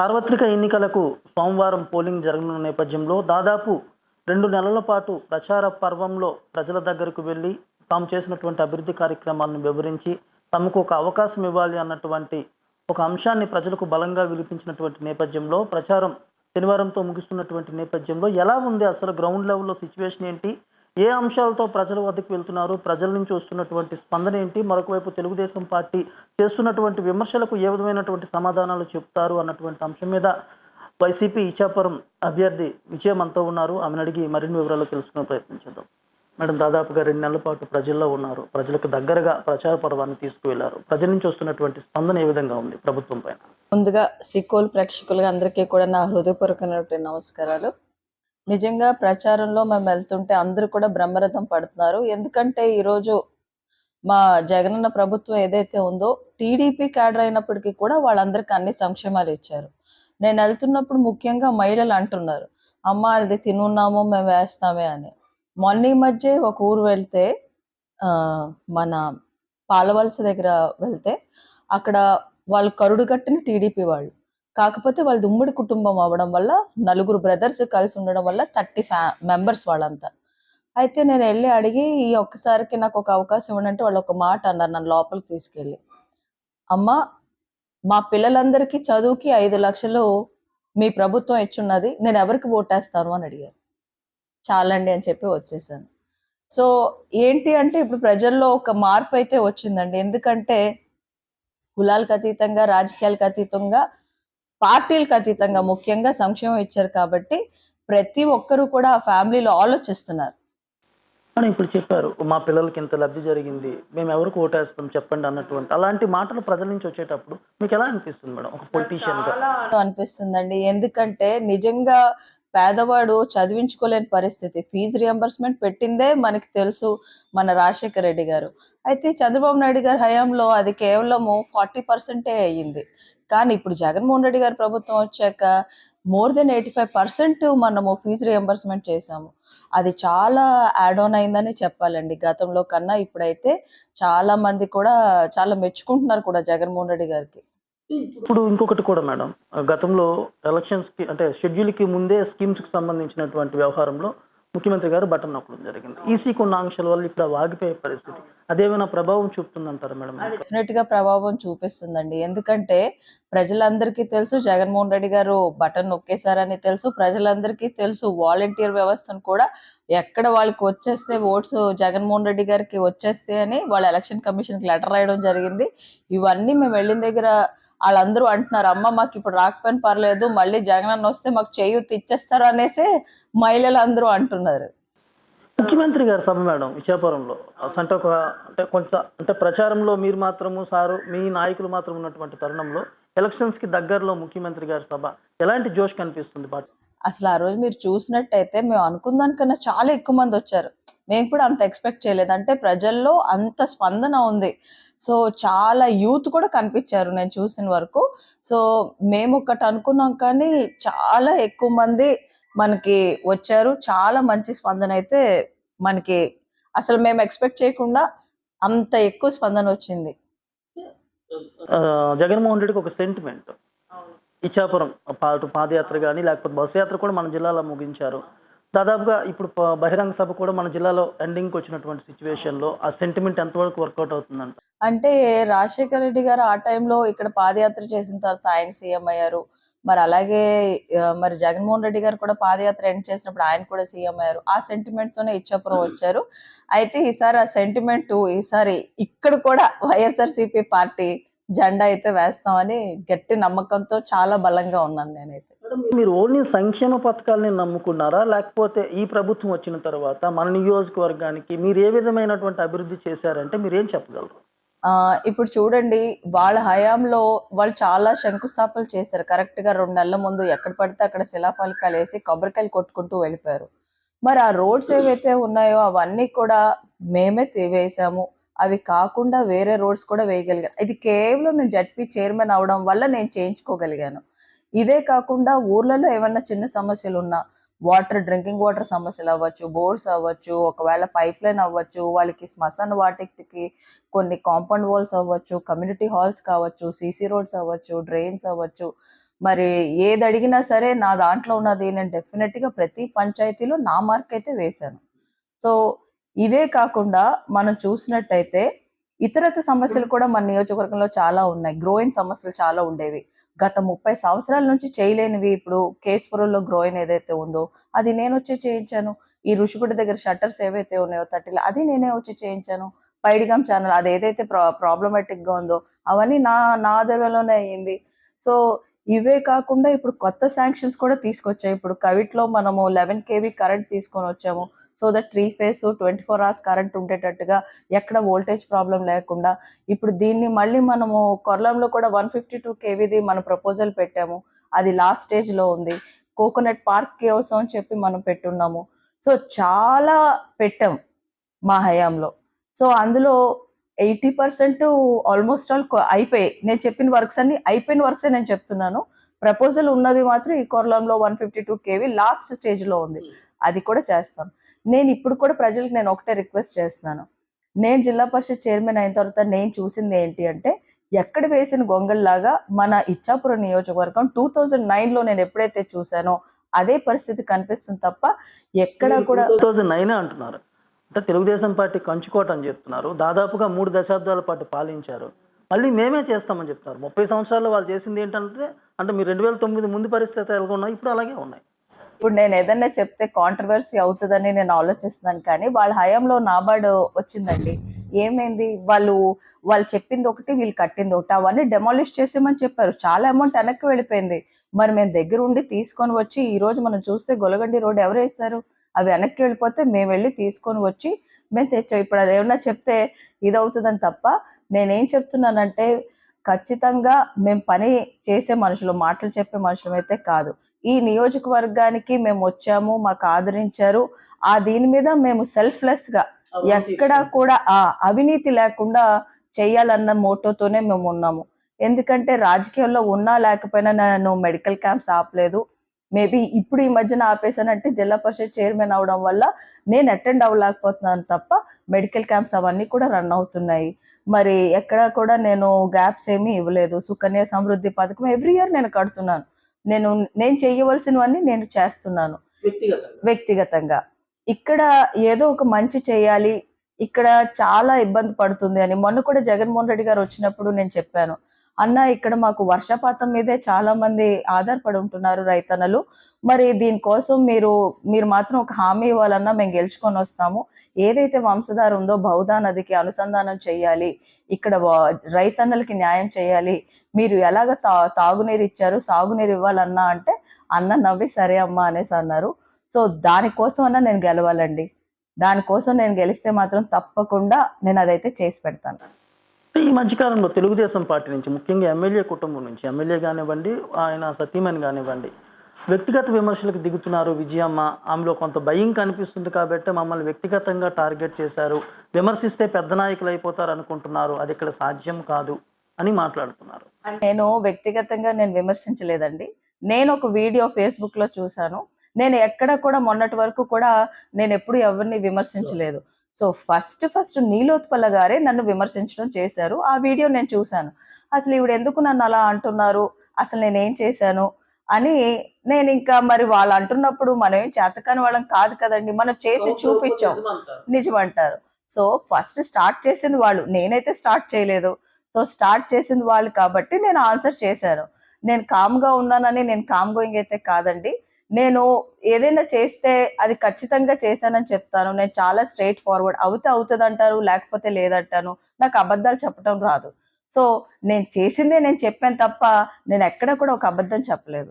సార్వత్రిక ఎన్నికలకు సోమవారం పోలింగ్ జరగనున్న నేపథ్యంలో దాదాపు రెండు నెలల పాటు ప్రచార పర్వంలో ప్రజల దగ్గరకు వెళ్ళి తాము చేసినటువంటి అభివృద్ధి కార్యక్రమాలను వివరించి తమకు ఒక అవకాశం ఇవ్వాలి అన్నటువంటి ఒక అంశాన్ని ప్రజలకు బలంగా వినిపించినటువంటి నేపథ్యంలో ప్రచారం శనివారంతో ముగుస్తున్నటువంటి నేపథ్యంలో ఎలా ఉంది? అసలు గ్రౌండ్ లెవెల్లో సిచ్యువేషన్ ఏంటి? ఏ అంశాలతో ప్రజల వద్దకు వెళ్తున్నారు? ప్రజల నుంచి వస్తున్నటువంటి స్పందన ఏంటి? మరొక వైపు తెలుగుదేశం పార్టీ చేస్తున్నటువంటి విమర్శలకు ఏ విధమైనటువంటి సమాధానాలు చెప్తారు అన్నటువంటి అంశం మీద వైసీపీ ఇచ్చాపురం అభ్యర్థి విజయం అంతా ఉన్నారు. ఆమెను అడిగి మరిన్ని వివరాలు తెలుసుకునే ప్రయత్నం చేద్దాం. మేడం దాదాపుగా రెండు నెలల పాటు ప్రజల్లో ఉన్నారు. ప్రజలకు దగ్గరగా ప్రచార పర్వాన్ని తీసుకువెళ్ళారు. ప్రజల నుంచి వస్తున్నటువంటి స్పందన ఏ విధంగా ఉంది ప్రభుత్వం పైన? ముందుగా సికోల్ ప్రేక్షకులుగా అందరికీ కూడా నా హృదయపూర్వకమైనటువంటి నమస్కారాలు. నిజంగా ప్రచారంలో మేము వెళ్తుంటే అందరూ కూడా బ్రహ్మరథం పడుతున్నారు. ఎందుకంటే ఈరోజు మా జగనన్న ప్రభుత్వం ఏదైతే ఉందో టీడీపీ క్యాడర్ అయినప్పటికీ కూడా వాళ్ళందరికీ అన్ని సంక్షేమాలు ఇచ్చారు. నేను వెళ్తున్నప్పుడు ముఖ్యంగా మహిళలు అంటున్నారు అమ్మ అది తినున్నామో మేము వేస్తామే అని. మొన్న ఈ మధ్య ఒక ఊరు వెళ్తే మన పాలవలస దగ్గర వెళ్తే అక్కడ వాళ్ళు కరుడు కట్టిన టీడీపీ వాళ్ళు. కాకపోతే వాళ్ళది ఉమ్మడి కుటుంబం అవ్వడం వల్ల నలుగురు బ్రదర్స్ కలిసి ఉండడం వల్ల థర్టీ ఫ్యా మెంబర్స్ వాళ్ళంతా. అయితే నేను వెళ్ళి అడిగి ఈ ఒక్కసారికి నాకు ఒక అవకాశం ఇవ్వండి వాళ్ళు ఒక మాట అన్నారు నన్ను లోపలికి తీసుకెళ్ళి. అమ్మ మా పిల్లలందరికీ చదువుకి ఐదు లక్షలు మీ ప్రభుత్వం ఇచ్చున్నది నేను ఎవరికి ఓటేస్తాను? అని అడిగారు. చాలండి అని చెప్పి వచ్చేసాను. సో ఏంటి అంటే ఇప్పుడు ప్రజల్లో ఒక మార్పు అయితే వచ్చిందండి. ఎందుకంటే కులాలకు అతీతంగా రాజకీయాలకు అతీతంగా పార్టీలకు అతీతంగా ముఖ్యంగా సంక్షేమం ఇచ్చారు కాబట్టి ప్రతి ఒక్కరూ కూడా ఆ ఫ్యామిలీలో ఆలోచిస్తున్నారు. అని ఇప్పుడు చెప్పారు మా పిల్లలకి ఇంత లబ్ధి జరిగింది మేము ఎవరికి ఓటేస్తాం చెప్పండి అన్నటువంటి అలాంటి మాటలు ప్రజల నుంచి వచ్చేటప్పుడు మీకు ఎలా అనిపిస్తుంది మేడం? ఒక పొలిటీషియన్గా. అనిపిస్తుందండి. ఎందుకంటే నిజంగా పేదవాడు చదివించుకోలేని పరిస్థితి. ఫీజు రియంబర్స్మెంట్ పెట్టిందే మనకి తెలుసు మన రాజశేఖర రెడ్డి గారు. అయితే చంద్రబాబు నాయుడు గారి హయాంలో అది కేవలము ఫార్టీ పర్సెంటే అయ్యింది. కానీ ఇప్పుడు జగన్మోహన్ రెడ్డి గారి ప్రభుత్వం వచ్చాక more than eighty five percent మనము ఫీజు రియంబర్స్మెంట్ చేసాము అది చాలా యాడ్ ఆన్ అయిందని చెప్పాలండి. గతంలో కన్నా ఇప్పుడైతే చాలా మంది కూడా చాలా మెచ్చుకుంటున్నారు కూడా జగన్మోహన్ రెడ్డి గారికి. ఇప్పుడు ఇంకొకటి కూడా మేడం. గతంలో ఎలక్షన్స్కి అంటే షెడ్యూల్కి ముందే స్కీమ్స్కి సంబంధించినటువంటి వ్యవహారంలో ముఖ్యమంత్రి గారు బటన్ నొక్కడం జరిగింది. ఈసీ కొన్ని ఆంక్షల వల్ల ఇప్పుడు వాగిపోయే పరిస్థితి. అదేమైనా ప్రభావం చూపుతుందంటారా మేడం? డెఫినెట్గా ప్రభావం చూపిస్తుందండి. ఎందుకంటే ప్రజలందరికీ తెలుసు జగన్మోహన్ రెడ్డి గారు బటన్ నొక్కేశారని తెలుసు ప్రజలందరికీ తెలుసు వాలంటీర్ వ్యవస్థను కూడా ఎక్కడ వాళ్ళకి వచ్చేస్తే ఓట్స్ జగన్మోహన్ రెడ్డి గారికి వచ్చేస్తే అని వాళ్ళ ఎలక్షన్ కమిషన్కి లెటర్ రాయడం జరిగింది. ఇవన్నీ మేము వెళ్ళిన దగ్గర వాళ్ళందరూ అంటున్నారు అమ్మ మాకు ఇప్పుడు రాకపోయినా పర్లేదు మళ్ళీ జగన్ అన్న వస్తే మాకు చేయూతి ఇచ్చేస్తారు అనేసి మహిళలు అందరూ అంటున్నారు. ముఖ్యమంత్రి గారి సభ మేడం ఇచ్చాపురంలో అంటే ఒక అంటే కొంత అంటే ప్రచారంలో మీరు మాత్రము సారు మీ నాయకులు మాత్రం ఉన్నటువంటి తరుణంలో ఎలక్షన్స్కి దగ్గరలో ముఖ్యమంత్రి గారి సభ ఎలాంటి జోష్ కనిపిస్తుంది? అసలు ఆ రోజు మీరు చూసినట్టయితే మేము అనుకున్న దానికన్నా చాలా ఎక్కువ మంది వచ్చారు. మేము కూడా అంత ఎక్స్పెక్ట్ చేయలేదు. అంటే ప్రజల్లో అంత స్పందన ఉంది. సో చాలా యూత్ కూడా కనిపించారు నేను చూసిన వరకు. సో మేము ఒకటి అనుకున్నాం కానీ చాలా ఎక్కువ మంది మనకి వచ్చారు. చాలా మంచి స్పందన అయితే మనకి అసలు మేము ఎక్స్పెక్ట్ చేయకుండా అంత ఎక్కువ స్పందన వచ్చింది. జగన్మోహన్ రెడ్డికి ఒక సెంటిమెంట్. ఇచ్చాపురం పాటు పాదయాత్ర కానీ లేకపోతే బస్సు యాత్ర కూడా మన జిల్లాలో ముగించారు. దాదాపుగా ఇప్పుడు బహిరంగ సభ కూడా మన జిల్లాలో ఎండింగ్కి వచ్చినటువంటి సిచ్యువేషన్లో ఆ సెంటిమెంట్ ఎంతవరకు వర్కౌట్ అవుతుందంట? అంటే రాజశేఖర రెడ్డి గారు ఆ టైంలో ఇక్కడ పాదయాత్ర చేసిన తర్వాత ఆయన సీఎం అయ్యారు. మరి అలాగే మరి జగన్మోహన్ రెడ్డి గారు కూడా పాదయాత్ర ఎండ్ చేసినప్పుడు ఆయన కూడా సీఎం అయ్యారు. ఆ సెంటిమెంట్ తోనే ఇచ్చాపురం వచ్చారు. అయితే ఈసారి ఆ సెంటిమెంట్ ఈసారి ఇక్కడ కూడా వైఎస్ఆర్సీపీ పార్టీ జెండా అయితే వేస్తామని గట్టి నమ్మకంతో చాలా బలంగా ఉన్నాను నేనైతే. మీరు ఓన్లీ సంక్షేమ పథకాలని నమ్ముకున్నారా? లేకపోతే ఈ ప్రభుత్వం వచ్చిన తర్వాత మన నియోజకవర్గానికి మీరు ఏ విధమైనటువంటి అభివృద్ధి చేశారంటే మీరు ఏం చెప్పగలరు? ఇప్పుడు చూడండి వాళ్ళ హయాంలో వాళ్ళు చాలా శంకుస్థాపనలు చేశారు. కరెక్ట్గా రెండు నెలల ముందు ఎక్కడ పడితే అక్కడ శిలాఫలకాలు వేసి కొబ్బరికాయలు కొట్టుకుంటూ వెళ్ళిపోయారు. మరి ఆ రోడ్స్ ఏవైతే ఉన్నాయో అవన్నీ కూడా మేమే వేసాము అవి కాకుండా వేరే రోడ్స్ కూడా వేయగలిగాను ఇది కేవలం నేను జడ్పీ చైర్మన్ అవడం వల్ల నేను చేయించుకోగలిగాను. ఇదే కాకుండా ఊర్లలో ఏమైనా చిన్న సమస్యలు ఉన్నా వాటర్ డ్రింకింగ్ వాటర్ సమస్యలు అవ్వచ్చు బోర్స్ అవ్వచ్చు ఒకవేళ పైప్ లైన్ అవ్వచ్చు వాళ్ళకి శ్మశాన వాటికి కొన్ని కాంపౌండ్ వాల్స్ అవ్వచ్చు కమ్యూనిటీ హాల్స్ కావచ్చు సీసీ రోడ్స్ అవ్వచ్చు డ్రైన్స్ అవ్వచ్చు. మరి ఏది అడిగినా సరే నా దాంట్లో ఉన్నది నేను డెఫినెట్గా ప్రతి పంచాయతీలో నా మార్క్ అయితే వేశాను. సో ఇదే కాకుండా మనం చూసినట్టయితే ఇతరత సమస్యలు కూడా మన నియోజకవర్గంలో చాలా ఉన్నాయి. గ్రోయింగ్ సమస్యలు చాలా ఉండేవి. గత ముప్పై సంవత్సరాల నుంచి చేయలేనివి ఇప్పుడు కేసుపురంలో గ్రోయిన్ ఏదైతే ఉందో అది నేను వచ్చి చేయించాను. ఈ ఋషిగుడి దగ్గర షట్టర్స్ ఏవైతే ఉన్నాయో థర్టీలో అది నేనే వచ్చి చేయించాను. పైడిగం ఛానల్ అది ఏదైతే ప్రా ప్రాబ్లమాటిక్గా ఉందో అవన్నీ నా నా ఆధ్వర్యంలోనే అయ్యింది. సో ఇవే కాకుండా ఇప్పుడు కొత్త శాంక్షన్స్ కూడా తీసుకొచ్చాయి. ఇప్పుడు కవిట్లో మనము లెవెన్ కేవీ కరెంట్ తీసుకొని వచ్చాము. So that three phase twenty four hours current ఉండేటట్టుగా ఎక్కడ వోల్టేజ్ ప్రాబ్లం లేకుండా ఇప్పుడు దీన్ని మళ్ళీ మనము కొర్లంలో కూడా వన్ ఫిఫ్టీ టూ కేవీది మన ప్రపోజల్ పెట్టాము. అది లాస్ట్ స్టేజ్లో ఉంది. కోకోనట్ పార్క్ కోసం అని చెప్పి మనం పెట్టున్నాము. సో చాలా పెట్టాం మా హయాంలో. సో అందులో ఎయిటీ పర్సెంట్ ఆల్మోస్ట్ ఆల్ అయిపోయాయి. నేను చెప్పిన వర్క్స్ అన్ని అయిపోయిన వర్క్స్ నేను చెప్తున్నాను. ప్రపోజల్ ఉన్నది మాత్రం ఈ కొర్లంలో one fifty two KV last స్టేజ్లో ఉంది. అది కూడా చేస్తాను నేను ఇప్పుడు కూడా ప్రజలకు నేను ఒకటే రిక్వెస్ట్ చేస్తున్నాను. నేను జిల్లా పరిషత్ చైర్మన్ అయిన తర్వాత నేను చూసింది ఏంటి అంటే ఎక్కడ వేసిన గొంగల్లాగా మన ఇచ్చాపురం నియోజకవర్గం టూ థౌజండ్ నైన్లో నేను ఎప్పుడైతే చూసానో అదే పరిస్థితి కనిపిస్తుంది తప్ప ఎక్కడ కూడా టూ థౌజండ్ నైన్ అంటున్నారు. అంటే తెలుగుదేశం పార్టీ కంచుకోట అని చెప్తున్నారు. దాదాపుగా మూడు దశాబ్దాల పాటు పాలించారు. మళ్ళీ మేమే చేస్తామని చెప్తున్నారు. ముప్పై సంవత్సరాల్లో వాళ్ళు చేసింది ఏంటంటే అంటే మీరు రెండు వేల తొమ్మిది ముందు పరిస్థితి ఎలా ఉన్నాయి ఇప్పుడు అలాగే ఉన్నాయి. ఇప్పుడు నేను ఏదన్నా చెప్తే కాంట్రవర్సీ అవుతుందని నేను ఆలోచిస్తున్నాను కానీ వాళ్ళ హయాంలో నాబార్డ్ వచ్చిందండి. ఏమైంది? వాళ్ళు వాళ్ళు చెప్పింది ఒకటి వీళ్ళు కట్టింది ఒకటి. అవన్నీ డెమాలిష్ చేసేమని చెప్పారు. చాలా అమౌంట్ వెనక్కి వెళ్ళిపోయింది. మరి మేము దగ్గర ఉండి తీసుకొని వచ్చి ఈ రోజు మనం చూస్తే గొలగండి రోడ్ ఎవరు వేస్తారు అవి వెనక్కి వెళ్ళిపోతే మేము వెళ్ళి తీసుకొని వచ్చి మేము తెచ్చాం ఇప్పుడు అది ఏమన్నా చెప్తే ఇది అవుతుందని తప్ప నేనేం చెప్తున్నానంటే ఖచ్చితంగా మేము పని చేసే మనుషులు మాటలు చెప్పే మనుషులం అయితే కాదు. ఈ నియోజకవర్గానికి మేము వచ్చాము మాకు ఆదరించారు. ఆ దీని మీద మేము సెల్ఫ్లెస్గా ఎక్కడా కూడా ఆ అవినీతి లేకుండా చేయాలన్న మోటోతోనే మేము ఉన్నాము. ఎందుకంటే రాజకీయాల్లో ఉన్నా లేకపోయినా నేను మెడికల్ క్యాంప్స్ ఆపలేదు. మేబీ ఇప్పుడు ఈ మధ్యన ఆపేసానంటే జిల్లా పరిషత్ చైర్మన్ అవడం వల్ల నేను అటెండ్ అవ్వలేకపోతున్నాను తప్ప మెడికల్ క్యాంప్స్ అవన్నీ కూడా రన్ అవుతున్నాయి. మరి ఎక్కడ కూడా నేను గ్యాప్స్ ఏమీ ఇవ్వలేదు. సుకన్య సమృద్ధి పథకం ఎవ్రీ ఇయర్ నేను కడుతున్నాను. నేను నేను చేయవలసినవన్నీ నేను చేస్తున్నాను. వ్యక్తిగతంగా. ఇక్కడ ఏదో ఒక మంచి చేయాలి ఇక్కడ చాలా ఇబ్బంది పడుతుంది అని మొన్న కూడా జగన్మోహన్ రెడ్డి గారు వచ్చినప్పుడు నేను చెప్పాను. అన్న ఇక్కడ మాకు వర్షపాతం మీదే చాలా మంది ఆధారపడి ఉంటున్నారు రైతన్నలు. మరి దీనికోసం మీరు మీరు మాత్రం ఒక హామీ ఇవ్వాలన్నా మేము గెలుచుకొని వస్తాము. ఏదైతే వంశధార ఉందో బహుదా నదికి అనుసంధానం చేయాలి. ఇక్కడ రైతన్నలకి న్యాయం చేయాలి. మీరు ఎలాగ తా తాగునీరు ఇచ్చారు సాగునీరు ఇవ్వాలన్నా అంటే అన్న నవ్వి సరే అమ్మా అనేసి అన్నారు. సో దానికోసం అన్నా నేను గెలవాలండి. దానికోసం నేను గెలిస్తే మాత్రం తప్పకుండా నేను అదైతే చేసి పెడతాను. ఈ మధ్యకాలంలో తెలుగుదేశం పార్టీ నుంచి ముఖ్యంగా ఎమ్మెల్యే కుటుంబం నుంచి ఎమ్మెల్యే కానివ్వండి ఆయన సతీమణి కానివ్వండి వ్యక్తిగత విమర్శలకు దిగుతున్నారు విజయమ్మ. ఆమెలో కొంత భయం కనిపిస్తుంది కాబట్టి మమ్మల్ని వ్యక్తిగతంగా టార్గెట్ చేశారు. విమర్శిస్తే పెద్ద నాయకులు అయిపోతారు అనుకుంటున్నారు. అది ఇక్కడ సాధ్యం కాదు. అని మాట్లాడుతున్నారు. నేను వ్యక్తిగతంగా నేను విమర్శించలేదండి. నేను ఒక వీడియో ఫేస్బుక్లో చూశాను. నేను ఎక్కడ కూడా మొన్నటి వరకు కూడా నేను ఎప్పుడు ఎవరిని విమర్శించలేదు. సో ఫస్ట్ ఫస్ట్ నీలోత్పల గారే నన్ను విమర్శించడం చేశారు. ఆ వీడియో నేను చూశాను. అసలు ఈవిడ ఎందుకు నన్ను అలా అంటున్నారు? అసలు నేను ఏం చేశాను? అని నేను ఇంకా మరి వాళ్ళు అంటున్నప్పుడు మనం ఏం చేతకాని వాళ్ళం కాదు కదండి. మనం చేసి చూపించాం. నిజమంటారు. సో ఫస్ట్ స్టార్ట్ చేసింది వాళ్ళు. నేనైతే స్టార్ట్ చేయలేదు. సో స్టార్ట్ చేసింది వాళ్ళు కాబట్టి నేను ఆన్సర్ చేశాను. నేను కామ్గా ఉన్నానని నేను కామ్ గోయింగ్ అయితే కాదండి. నేను ఏదైనా చేస్తే అది ఖచ్చితంగా చేశానని చెప్తాను. నేను చాలా స్ట్రైట్ ఫార్వర్డ్. అవుతే అవుతుంది అంటారు లేకపోతే లేదంటాను. నాకు అబద్ధాలు చెప్పడం రాదు. సో నేను చేసిందే నేను చెప్పాను తప్ప నేను ఎక్కడ కూడా ఒక అబద్ధం చెప్పలేదు.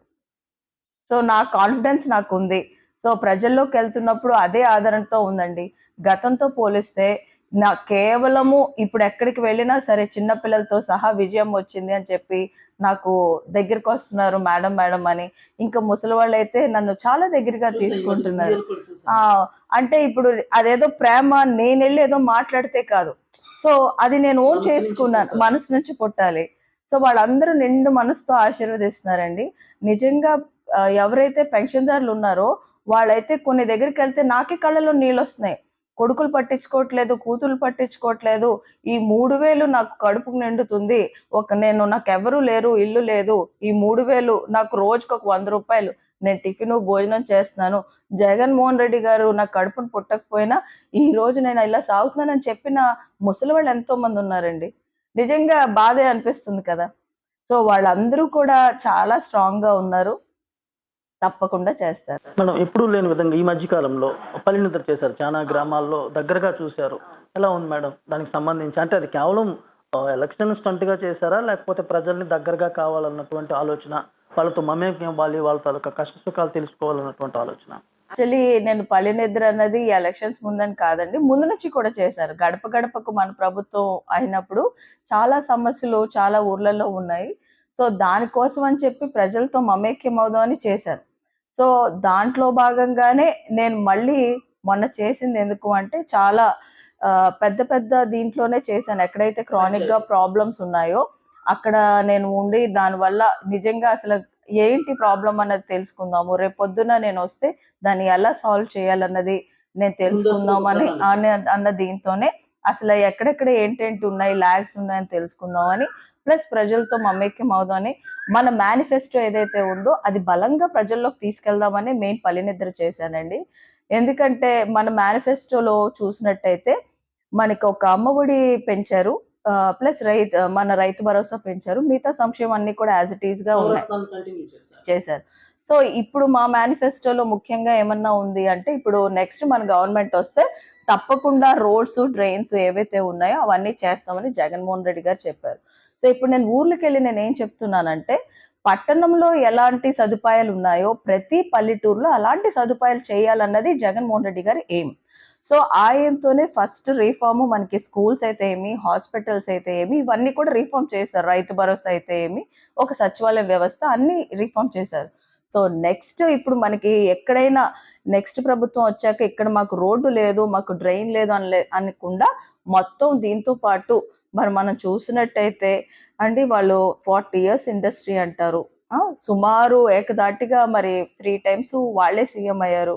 సో నా కాన్ఫిడెన్స్ నాకు ఉంది సో ప్రజల్లోకి వెళ్తున్నప్పుడు అదే ఆదరణతో ఉందండి. గతంతో పోలిస్తే నా కేవలము ఇప్పుడు ఎక్కడికి వెళ్ళినా సరే చిన్న పిల్లలతో సహా విజయం వచ్చింది అని చెప్పి నాకు దగ్గరికి వస్తున్నారు మేడం మేడం అని. ఇంకా ముసలి వాళ్ళు అయితే నన్ను చాలా దగ్గరగా తీసుకుంటున్నారు. ఆ అంటే ఇప్పుడు అదేదో ప్రేమ నేను వెళ్ళి ఏదో మాట్లాడితే కాదు. సో అది నేను ఓన్ చేసుకున్నాను. మనసు నుంచి పుట్టాలి. సో వాళ్ళందరూ నిండు మనసుతో ఆశీర్వదిస్తున్నారండి. నిజంగా ఎవరైతే పెన్షన్దారులు ఉన్నారో వాళ్ళైతే కొన్ని దగ్గరికి వెళ్తే నాకే కళ్ళలో నీళ్ళు వస్తున్నాయి. కొడుకులు పట్టించుకోవట్లేదు కూతురు పట్టించుకోవట్లేదు. ఈ మూడు వేలు నాకు కడుపుకు నిండుతుంది. ఒక నేను నాకు లేరు ఇల్లు లేదు. ఈ మూడు వేలు నాకు రోజుకు ఒక వంద రూపాయలు. నేను టిఫిన్ భోజనం చేస్తున్నాను. జగన్మోహన్ రెడ్డి గారు నా కడుపును పుట్టకపోయినా ఈ రోజు నేను ఇలా సాగుతున్నానని చెప్పిన ముసలి వాళ్ళు ఎంతో మంది ఉన్నారండి. నిజంగా బాధే అనిపిస్తుంది కదా. సో వాళ్ళందరూ కూడా చాలా స్ట్రాంగ్గా ఉన్నారు. తప్పకుండా చేస్తారు. మేడం ఎప్పుడూ లేని విధంగా ఈ మధ్య కాలంలో పల్లెనిద్ర చేశారు. చాలా గ్రామాల్లో దగ్గరగా చూశారు. ఎలా ఉంది మేడం? దానికి సంబంధించి అంటే అది కేవలం ఎలక్షన్ స్టంట్గా చేశారా? లేకపోతే ప్రజల్ని దగ్గరగా కావాలన్నటువంటి ఆలోచన వాళ్ళతో మమేకం ఇవ్వాలి వాళ్ళ తాలూకా కష్ట సుఖాలు తెలుసుకోవాలన్నటువంటి ఆలోచన? యాక్చువల్లీ నేను పల్లె నిద్ర అన్నది ఎలక్షన్స్ ముందని కాదండి. ముందు నుంచి కూడా చేశారు. గడప గడపకు మన ప్రభుత్వం అయినప్పుడు చాలా సమస్యలు చాలా ఊర్లలో ఉన్నాయి. సో దానికోసం అని చెప్పి ప్రజలతో మమేక్యం అవుదామని చేశారు. సో దాంట్లో భాగంగానే నేను మళ్ళీ మొన్న చేసింది ఎందుకు అంటే చాలా పెద్ద పెద్ద దీంట్లోనే చేశాను. ఎక్కడైతే క్రానిక్గా ప్రాబ్లమ్స్ ఉన్నాయో అక్కడ నేను ఉండి దానివల్ల నిజంగా అసలు ఏంటి ప్రాబ్లం అన్నది తెలుసుకుందాము. రేపు పొద్దున నేను వస్తే దాన్ని ఎలా సాల్వ్ చేయాలన్నది నేను తెలుసుకుందామని అనే- అన్న దీంతోనే అసలు ఎక్కడెక్కడ ఏంటేంటి ఉన్నాయి ల్యాగ్స్ ఉన్నాయని తెలుసుకుందామని ప్లస్ ప్రజలతో మమేక్యం అవుదామని మన మేనిఫెస్టో ఏదైతే ఉందో అది బలంగా ప్రజల్లోకి తీసుకెళ్దామని మెయిన్ పలినిద్ర చేశానండి. ఎందుకంటే మన మేనిఫెస్టోలో చూసినట్టయితే మనకి ఒక అమ్మఒడి పెంచారు ప్లస్ రైతు మన రైతు భరోసా పెంచారు మిగతా సంక్షేమం అన్ని కూడా యాజ్ ఇట్ ఈస్గా ఉన్నాయి. చేశారు. సో ఇప్పుడు మా మేనిఫెస్టోలో ముఖ్యంగా ఏమన్నా ఉంది అంటే ఇప్పుడు నెక్స్ట్ మన గవర్నమెంట్ వస్తే తప్పకుండా రోడ్స్ డ్రైన్స్ ఏవైతే ఉన్నాయో అవన్నీ చేస్తామని జగన్మోహన్ రెడ్డి గారు చెప్పారు. సో ఇప్పుడు నేను ఊర్లోకి వెళ్ళి నేను ఏం చెప్తున్నానంటే పట్టణంలో ఎలాంటి సదుపాయాలు ఉన్నాయో ప్రతి పల్లెటూరులో అలాంటి సదుపాయాలు చేయాలన్నది జగన్మోహన్ రెడ్డి గారి ఎయిమ్ సో ఆ ఫస్ట్ రీఫార్మ్ మనకి స్కూల్స్ అయితే ఏమి హాస్పిటల్స్ అయితే ఏమి ఇవన్నీ కూడా రీఫార్మ్ చేశారు. రైతు భరోసా అయితే ఏమి ఒక సచివాలయ వ్యవస్థ అన్ని రీఫార్మ్ చేశారు. సో నెక్స్ట్ ఇప్పుడు మనకి ఎక్కడైనా నెక్స్ట్ ప్రభుత్వం వచ్చాక ఇక్కడ మాకు రోడ్డు లేదు మాకు డ్రైన్ లేదు అనలే అనకుండా మొత్తం దీంతో పాటు మరి మనం చూసినట్టయితే అండి వాళ్ళు ఫార్టీ ఇయర్స్ ఇండస్ట్రీ అంటారు. సుమారు ఏకదాటిగా మరి త్రీ టైమ్స్ వాళ్ళే సీఎం అయ్యారు.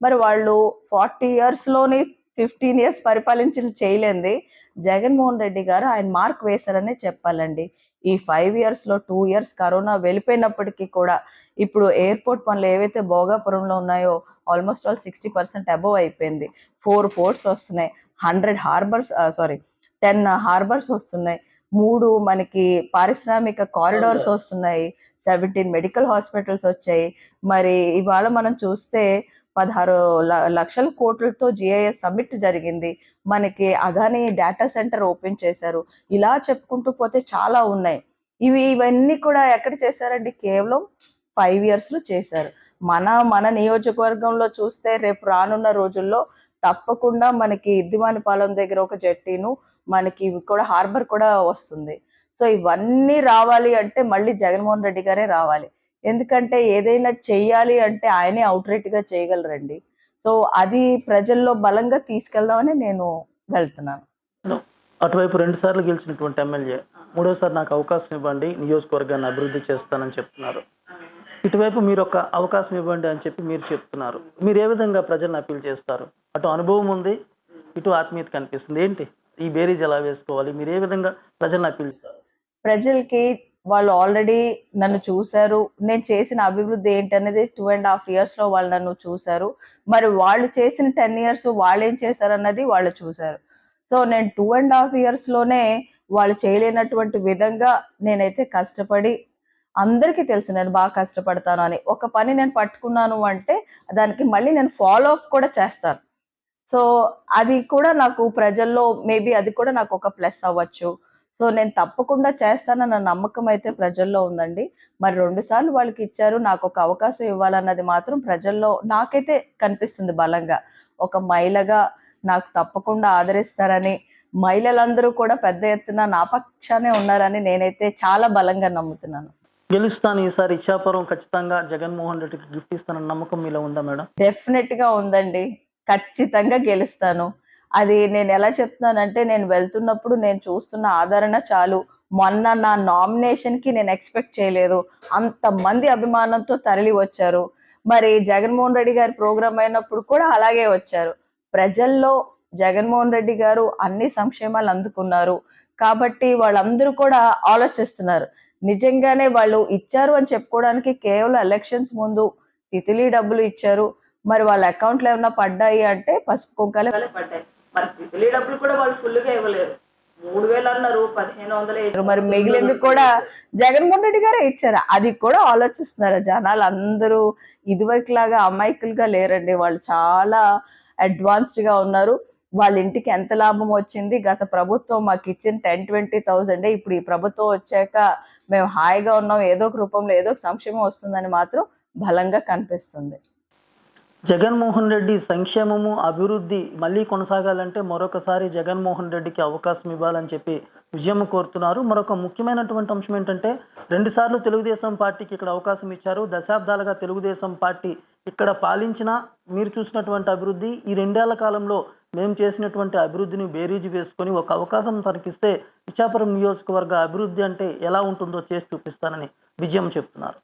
మరి వాళ్ళు ఫార్టీ ఇయర్స్లోని ఫిఫ్టీన్ ఇయర్స్ పరిపాలించిన చేయలేంది. జగన్మోహన్ రెడ్డి గారు ఆయన మార్క్ వేశారనే చెప్పాలండి. ఈ ఫైవ్ ఇయర్స్లో టూ ఇయర్స్ కరోనా వెళ్ళిపోయినప్పటికీ కూడా ఇప్పుడు ఎయిర్పోర్ట్ పనులు ఏవైతే భోగాపురంలో ఉన్నాయో almost all sixty percent above అయిపోయింది. ఫోర్ పోర్ట్స్ వస్తున్నాయి. Hundred harbours sorry ten harbours వస్తున్నాయి. మూడు మనకి పారిశ్రామిక కారిడార్స్ వస్తున్నాయి. సెవెంటీన్ మెడికల్ హాస్పిటల్స్ వచ్చాయి. మరి ఇవాళ మనం చూస్తే పదహారు లక్షల కోట్లతో జిఐఎస్ సమ్మిట్ జరిగింది. మనకి అదాని డేటా సెంటర్ ఓపెన్ చేశారు. ఇలా చెప్పుకుంటూ పోతే చాలా ఉన్నాయి. ఇవి ఇవన్నీ కూడా ఎక్కడ చేశారండి? కేవలం ఫైవ్ ఇయర్స్లో చేశారు. మన మన నియోజకవర్గంలో చూస్తే రేపు రానున్న రోజుల్లో తప్పకుండా మనకి ఇద్దివానిపాలెం దగ్గర ఒక జట్టీను మనకి కూడా హార్బర్ కూడా వస్తుంది. సో ఇవన్నీ రావాలి అంటే మళ్ళీ జగన్మోహన్ రెడ్డి గారే రావాలి. ఎందుకంటే ఏదైనా చెయ్యాలి అంటే ఆయనే అవుట్రేట్గా చేయగలరండి. సో అది ప్రజల్లో బలంగా తీసుకెళ్దామని నేను వెళ్తున్నాను. అటువైపు రెండు సార్లు గెలిచినటువంటి ఎమ్మెల్యే మూడోసారి నాకు అవకాశం ఇవ్వండి నియోజకవర్గాన్ని అభివృద్ధి చేస్తానని చెప్తున్నారు. ఇటువైపు మీరు ఒక అవకాశం ఇవ్వండి అని చెప్పి మీరు చెప్తున్నారు. మీరు ఏ విధంగా ప్రజలను అప్పీల్ చేస్తారు? అటు అనుభవం ఉంది ఇటు ఆత్మీయత కనిపిస్తుంది. ఏంటి? ఈ బేరీజ్ ఎలా వేసుకోవాలి? మీరు ఏ విధంగా ప్రజలను అప్పీల్ ప్రజలకి వాళ్ళు ఆల్రెడీ నన్ను చూశారు. నేను చేసిన అభివృద్ధి ఏంటనేది టూ అండ్ హాఫ్ ఇయర్స్లో వాళ్ళు నన్ను చూశారు. మరి వాళ్ళు చేసిన టెన్ ఇయర్స్ వాళ్ళు ఏం చేశారు అన్నది వాళ్ళు చూశారు. సో నేను టూ అండ్ హాఫ్ ఇయర్స్లోనే వాళ్ళు చేయలేనటువంటి విధంగా నేనైతే కష్టపడి అందరికీ తెలుసు నేను బాగా కష్టపడతాను అని. ఒక పని నేను పట్టుకున్నాను అంటే దానికి మళ్ళీ నేను ఫాలో అప్ కూడా చేస్తాను. సో అది కూడా నాకు ప్రజల్లో మేబీ అది కూడా నాకు ఒక ప్లస్ అవ్వచ్చు. సో నేను తప్పకుండా చేస్తానన్న నమ్మకం అయితే ప్రజల్లో ఉందండి. మరి రెండు సార్లు వాళ్ళకి ఇచ్చారు నాకు ఒక అవకాశం ఇవ్వాలన్నది మాత్రం ప్రజల్లో నాకైతే కనిపిస్తుంది బలంగా. ఒక మహిళగా నాకు తప్పకుండా ఆదరిస్తారని మహిళలందరూ కూడా పెద్ద ఎత్తున నా పక్షానే ఉన్నారని నేనైతే చాలా బలంగా నమ్ముతున్నాను. గెలుస్తాను ఈసారి ఇచ్చాపురం ఖచ్చితంగా జగన్మోహన్ రెడ్డికి గిఫ్ట్ ఇస్తానన్న నమ్మకం మీలో ఉందా మేడం? డెఫినెట్గా ఉందండి. ఖచ్చితంగా గెలుస్తాను. అది నేను ఎలా చెప్తున్నానంటే నేను వెళ్తున్నప్పుడు నేను చూస్తున్న ఆదరణ చాలు. మొన్న నా నామినేషన్కి నేను ఎక్స్పెక్ట్ చేయలేదు. అంత మంది అభిమానంతో తరలి వచ్చారు. మరి జగన్మోహన్ రెడ్డి గారి ప్రోగ్రాం అయినప్పుడు కూడా అలాగే వచ్చారు. ప్రజల్లో జగన్మోహన్ రెడ్డి గారు అన్ని సంక్షేమాలు అందుకున్నారు. కాబట్టి వాళ్ళందరూ కూడా ఆలోచిస్తున్నారు. నిజంగానే వాళ్ళు ఇచ్చారు అని చెప్పుకోవడానికి కేవలం ఎలక్షన్స్ ముందు తితిలీ డబ్బులు ఇచ్చారు. మరి వాళ్ళ అకౌంట్లో ఏమన్నా పడ్డాయి అంటే పసుపు కుంకాలే పడ్డాయి. మరి తితిలి డబ్బులు కూడా వాళ్ళు ఫుల్గా ఇవ్వలేరు. మూడు వేలు అన్నారు పదిహేను వందలు మరి మిగిలింది కూడా జగన్మోహన్ రెడ్డి గారే ఇచ్చారు. అది కూడా ఆలోచిస్తున్నారు జనాలు అందరూ. ఇదివరకు లాగా అమాయకులుగా లేరండి. వాళ్ళు చాలా అడ్వాన్స్డ్గా ఉన్నారు. వాళ్ళ ఇంటికి ఎంత లాభం వచ్చింది? గత ప్రభుత్వం మాకు ఇచ్చిన టెన్ ట్వంటీ థౌసండ్ ఇప్పుడు ఈ ప్రభుత్వం వచ్చాక మేము హాయిగా ఉన్నాం. ఏదో ఒక రూపంలో ఏదో ఒక సంక్షేమం వస్తుందని మాత్రం బలంగా కనిపిస్తుంది. జగన్మోహన్ రెడ్డి సంక్షేమము అభివృద్ధి మళ్ళీ కొనసాగాలంటే మరొకసారి జగన్మోహన్ రెడ్డికి అవకాశం ఇవ్వాలని చెప్పి విజయం కోరుతున్నారు. మరొక ముఖ్యమైనటువంటి అంశం ఏంటంటే రెండుసార్లు తెలుగుదేశం పార్టీకి ఇక్కడ అవకాశం ఇచ్చారు. దశాబ్దాలుగా తెలుగుదేశం పార్టీ ఇక్కడ పాలించిన మీరు చూసినటువంటి అభివృద్ధి ఈ రెండేళ్ళ కాలంలో మేము చేసినటువంటి అభివృద్ధిని బేరీజు వేసుకొని ఒక అవకాశం తనకిస్తే ఇచ్చాపురం నియోజకవర్గ అభివృద్ధి అంటే ఎలా ఉంటుందో చేసి చూపిస్తానని విజయం చెప్తున్నారు.